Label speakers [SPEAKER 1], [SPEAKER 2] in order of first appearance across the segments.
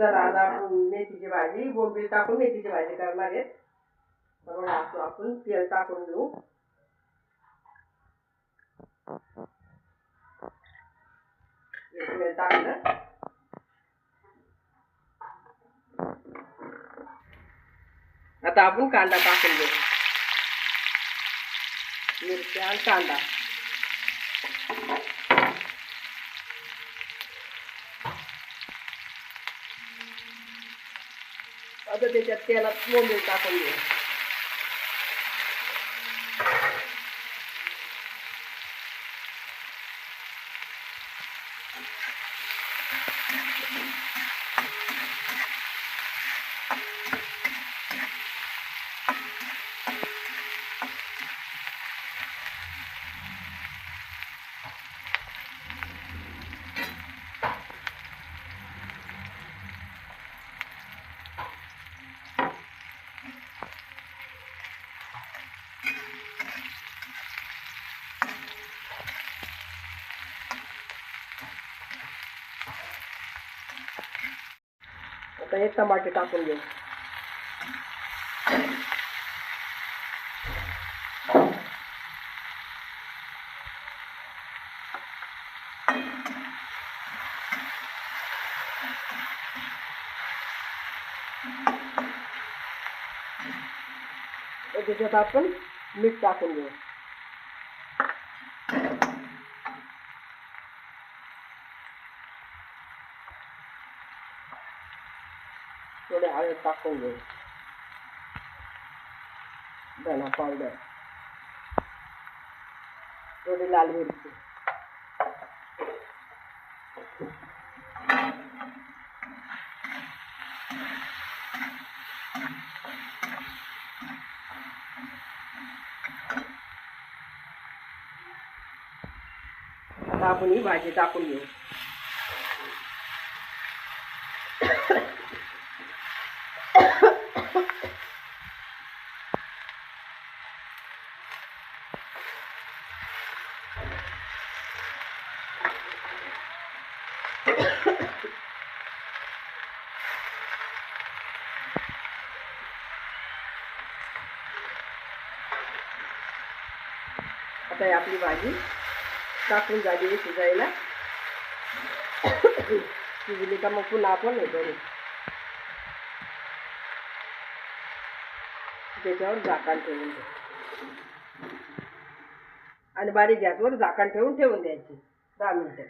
[SPEAKER 1] तर आता आपण मेथीची भाजी बोंबील टाकून मेथीची भाजी करणार आहेत तर मग आपण तेल टाकून घेऊ तेल टाकलं. आता आपण कांदा टाकून देऊ. मिरच्या आणि कांदा. आता त्याच्यात तेलात मोंबील टाकून देऊ. आता हे टमाटे टाकून घेऊ. त्याच्यात आपण मीठ टाकून घेऊ. थोडे हळद टाकून घेऊ धना पावडर. थोडी लाल मिरची. आता आपण ही भाजी टाकून घेऊ. आता ही आपली भाजी टाकून झाली आहे शिजायला शिजली का मग पुन्हा आपण हे करू त्याच्यावर झाकण ठेवून द्या आणि बारीक गॅसवर झाकण ठेवून ठेवून द्यायची. दहा मिनटं.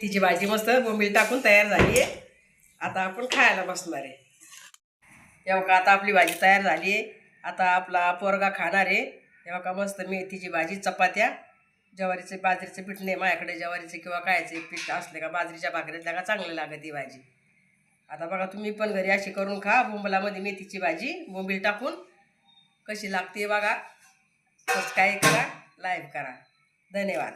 [SPEAKER 1] तिची भाजी मस्त बोंबील टाकून तयार झाली आहे. आता आपण खायला बसणार आहे. तेव्हा का आता आपली भाजी तयार झाली आहे. आता आपला पोरगा खाणार आहे. तेव्हा का मस्त मेथीची भाजी चपात्या. ज्वारीचे बाजरीचे पीठ नाही माझ्याकडे ज्वारीचे किंवा कायचे पीठ असले का बाजरीच्या भाकरीतल्या का चांगली लागत ही भाजी. आता बघा तुम्ही पण घरी अशी करून खा. बोंबलामध्ये मेथीची भाजी बोंबील टाकून. कशी लागते बघा. सबस्क्राईब करा? लाईक करा. धन्यवाद.